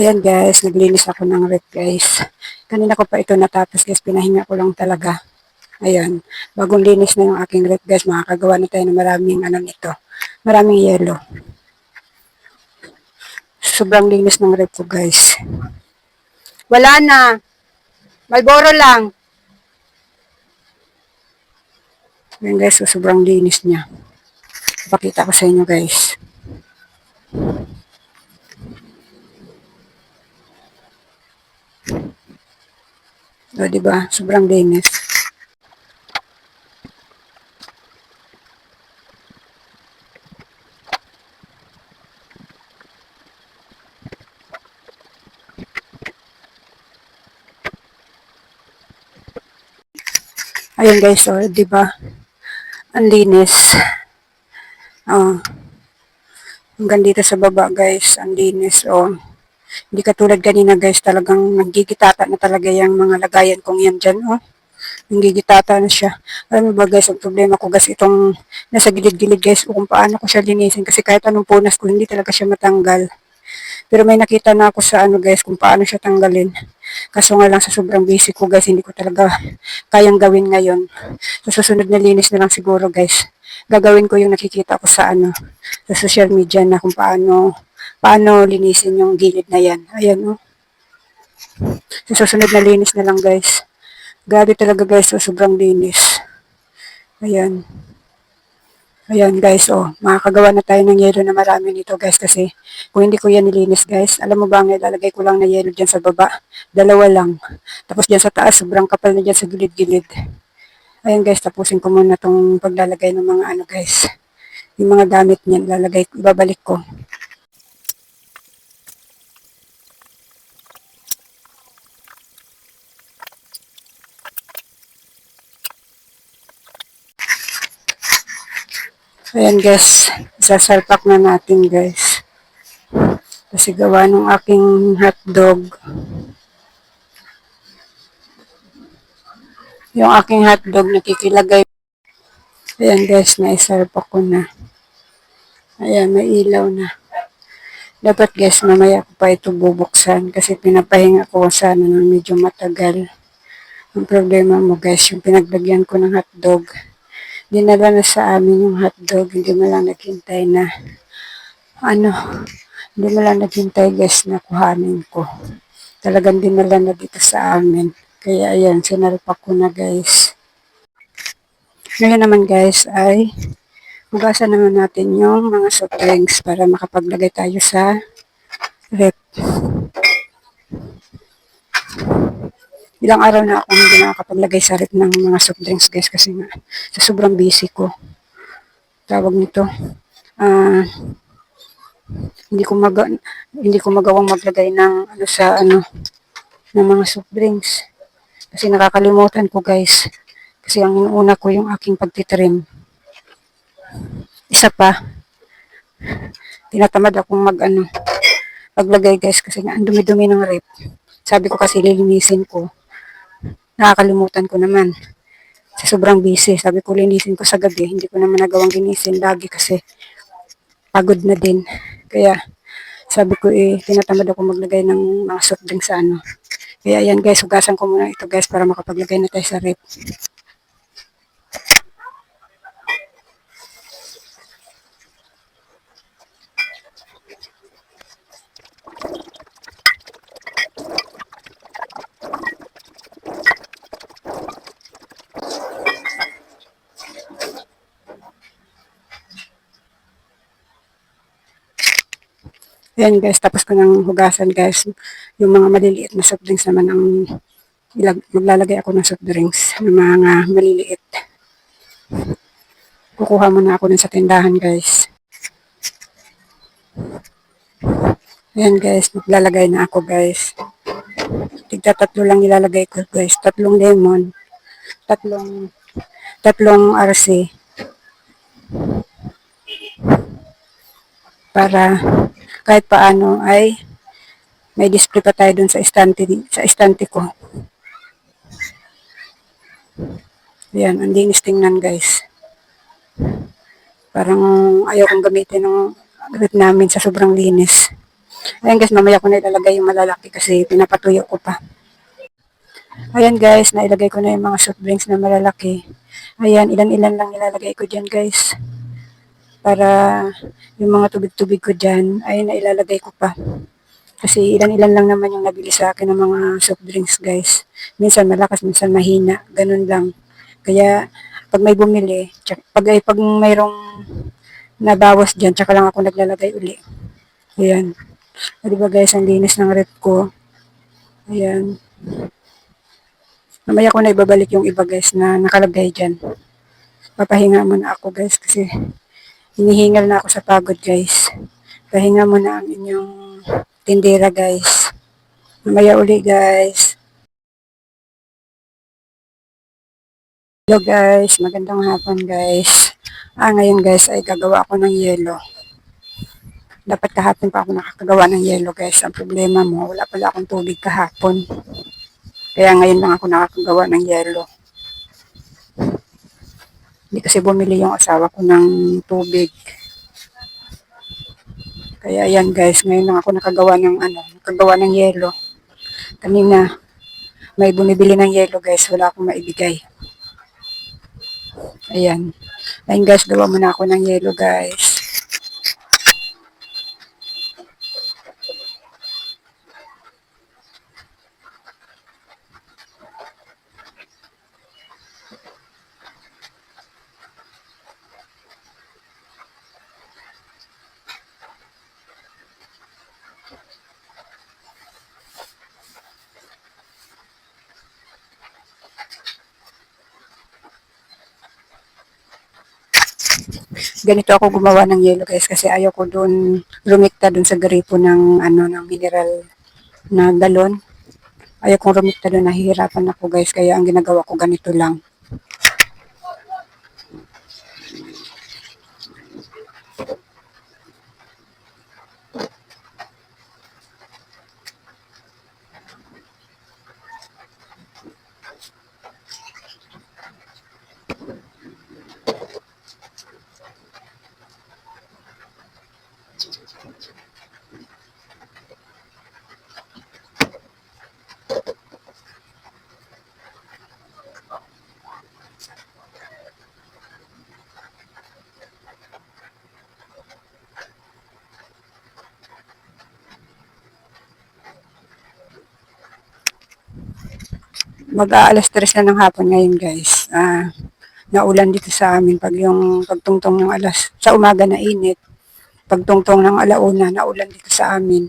Ayan guys, naglinis ako ng rep guys. Kanina ko pa ito natapos guys, pinahinga ko lang talaga. Ayan, bagong linis na yung aking rep guys, makakagawa na tayo ng maraming ano nito, maraming yelo. Sobrang linis ng rep ko guys. Wala na. Malboro lang. Ayan guys, so sobrang linis niya. Pakita ko sa inyo guys. O, ba? Sobrang linis. Ayun guys, so, di ba? Ang linis. Oh. Hanggang dito sa baba guys, ang linis. Oh. Hindi katulad kanina guys, talagang nagigitata na talaga yung mga lagayan kong yan dyan. Oh. Nagigitata na siya. Alam mo ba guys, ang problema ko guys, itong nasa gilid-gilid guys, kung paano ko siya linisin. Kasi kahit anong punas ko, hindi talaga siya matanggal. Pero may nakita na ako sa ano guys, kung paano siya tanggalin. Kaso nga lang sa sobrang busy ko guys, hindi ko talaga kayang gawin ngayon. Sa susunod na linis na lang siguro guys. Gagawin ko yung nakikita ko sa ano, sa social media na kung paano, paano linisin yung gilid na yan. Ayan oh. Sa susunod na linis na lang guys. Grabe talaga guys, so sobrang linis. Ayan. Ayan guys, oh, makakagawa na tayo ng yelo na marami nito guys kasi kung hindi ko yan nilinis guys, alam mo ba ang ilalagay ko lang na yelo dyan sa baba? Dalawa lang. Tapos dyan sa taas, sobrang kapal na dyan sa gilid-gilid. Ayan guys, tapusin ko muna tong paglalagay ng mga ano guys. Yung mga gamit niyan, lalagay, babalik ko. Ayan guys, isasalpak na natin guys. Kasi gawa ng aking hotdog. Yung aking hotdog nakikilagay. Ayan guys, naisalpak ko na. Ayan, may ilaw na. Dapat guys, mamaya ko pa ito bubuksan kasi pinapahinga ko sana ng medyo matagal. Ang problema mo guys, yung pinaglagyan ko ng hotdog dinala na sa amin yung hotdog. Hindi mo lang naghintay na, ano, hindi mo lang naghintay guys na kuhanin ko. Talagang dinala na dito sa amin. Kaya ayan, sinalpak ko na guys. Ngayon naman guys ay hugasan naman natin yung mga soft drinks para makapaglagay tayo sa rep. ilang araw na ako hindi nakakapaglagay sa rep ng mga soft drinks guys kasi nga sa sobrang busy ko. Tawag nito. Uh, hindi ko mag hindi ko magawang maglagay ng ano sa ano ng mga soft drinks. Kasi nakakalimutan ko guys. Kasi ang inuuna ko yung aking pagtitrim. Isa pa, tinatamad akong mag ano, paglagay guys kasi nga ang dumi-dumi ng rep. Sabi ko kasi lilinisin ko nakakalimutan ko naman. Sa sobrang busy, sabi ko linisin ko sa gabi, hindi ko naman nagawang linisin lagi kasi pagod na din. Kaya sabi ko eh, tinatamad ako maglagay ng mga soft drink sa ano. Kaya yan guys, hugasan ko muna ito guys para makapaglagay na tayo sa rep. Ayan guys, tapos ko nang hugasan guys. Yung mga maliliit na soft drinks naman ang ilag, maglalagay ako ng soft drinks ng mga maliliit. Kukuha muna ako dun sa tindahan guys. Ayan guys, maglalagay na ako guys. Tigta tatlo lang ilalagay ko guys. Tatlong lemon. Tatlong tatlong RC. Para kahit paano ay may display pa tayo dun sa istante, sa istante ko. Yan, ang linis tingnan guys. Parang ayaw kong gamitin ng gamit namin sa sobrang linis. Ayan guys, mamaya ko na ilalagay yung malalaki kasi pinapatuyo ko pa. Ayan guys, nailagay ko na yung mga soft drinks na malalaki. Ayan, ilan-ilan lang ilalagay ko dyan guys. Para yung mga tubig-tubig ko dyan, ay nailalagay ko pa. Kasi ilan-ilan lang naman yung nabili sa akin ng mga soft drinks guys. Minsan malakas, minsan mahina. Ganun lang. Kaya pag may bumili, tsak, pag, ay, pag mayroong nabawas dyan, tsaka lang ako naglalagay uli. Ayan. O, diba guys, ang linis ng rep ko. Ayan. Mamaya ko na ibabalik yung iba guys na nakalagay dyan. Papahinga muna ako guys kasi hinihingal na ako sa pagod guys. Pahinga muna ang inyong tindera guys. Mamaya uli guys. Hello guys, magandang hapon guys. Ah, ngayon guys ay gagawa ako ng yelo. Dapat kahapon pa ako nakakagawa ng yelo guys. Ang problema mo, wala pala akong tubig kahapon. Kaya ngayon lang ako nakakagawa ng yelo. Hindi kasi bumili yung asawa ko ng tubig. Kaya yan guys, ngayon lang ako nakagawa ng ano, nakagawa ng yelo. Kanina may bumibili ng yelo guys, wala akong maibigay. Ayan. Ayan guys, gawa muna ako ng yelo guys. Ganito ako gumawa ng yelo guys kasi ayaw ko doon rumikta doon sa gripo ng ano ng mineral na galon. Ayaw kong rumikta doon, nahihirapan ako guys kaya ang ginagawa ko ganito lang. Mag-aalas tres na ng hapon ngayon guys. Ah, naulan dito sa amin pag yung pagtungtong ng alas sa umaga na init. Pagtungtong ng alauna, naulan dito sa amin.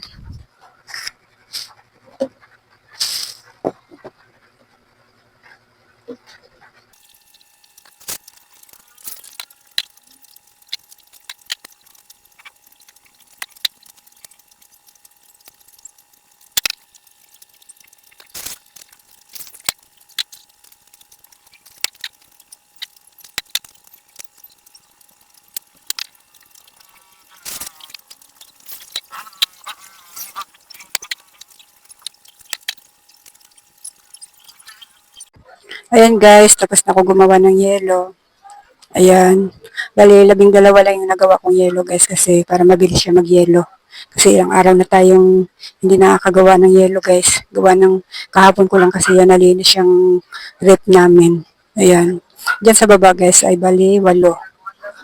Ayan guys, tapos na ako gumawa ng yelo. Ayan. Bali, labing dalawa lang yung nagawa kong yelo guys kasi para mabilis siya mag-yelo. Kasi ilang araw na tayong hindi nakakagawa ng yelo guys. Gawa ng kahapon ko lang kasi yan nalinis yung rep namin. Ayan. Diyan sa baba guys ay bali walo.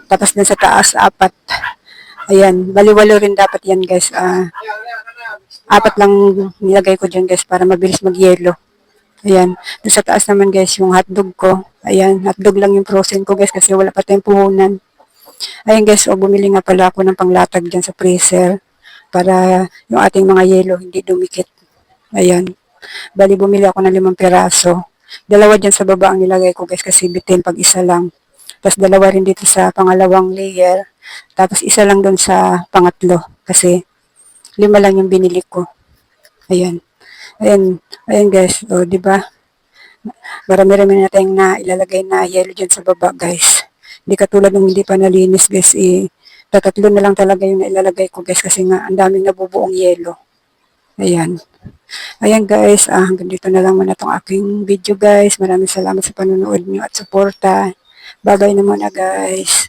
Tapos dun sa taas apat. Ayan. Bali walo rin dapat yan guys. Ah, apat lang nilagay ko dyan guys para mabilis mag-yelo. Ayan. Doon sa taas naman guys, yung hotdog ko. Ayan, hotdog lang yung frozen ko guys kasi wala pa tayong puhunan. Ayan guys, o bumili nga pala ako ng panglatag dyan sa freezer para yung ating mga yelo hindi dumikit. Ayan. Bali, bumili ako ng limang piraso. Dalawa dyan sa baba ang nilagay ko guys kasi bitin pag isa lang. Tapos dalawa rin dito sa pangalawang layer. Tapos isa lang doon sa pangatlo kasi lima lang yung binili ko. Ayan. Ayan, ayan guys, o, di ba? Marami-rami na tayong na ilalagay na yellow dyan sa baba, guys. Hindi katulad ng hindi pa nalinis, guys, eh, tatatlo na lang talaga yung ilalagay ko, guys, kasi nga, ang daming nabubuong yellow. Ayan. Ayan, guys, ah, hanggang dito na lang muna tong aking video, guys. Maraming salamat sa panonood nyo at suporta. Bye-bye na muna, guys.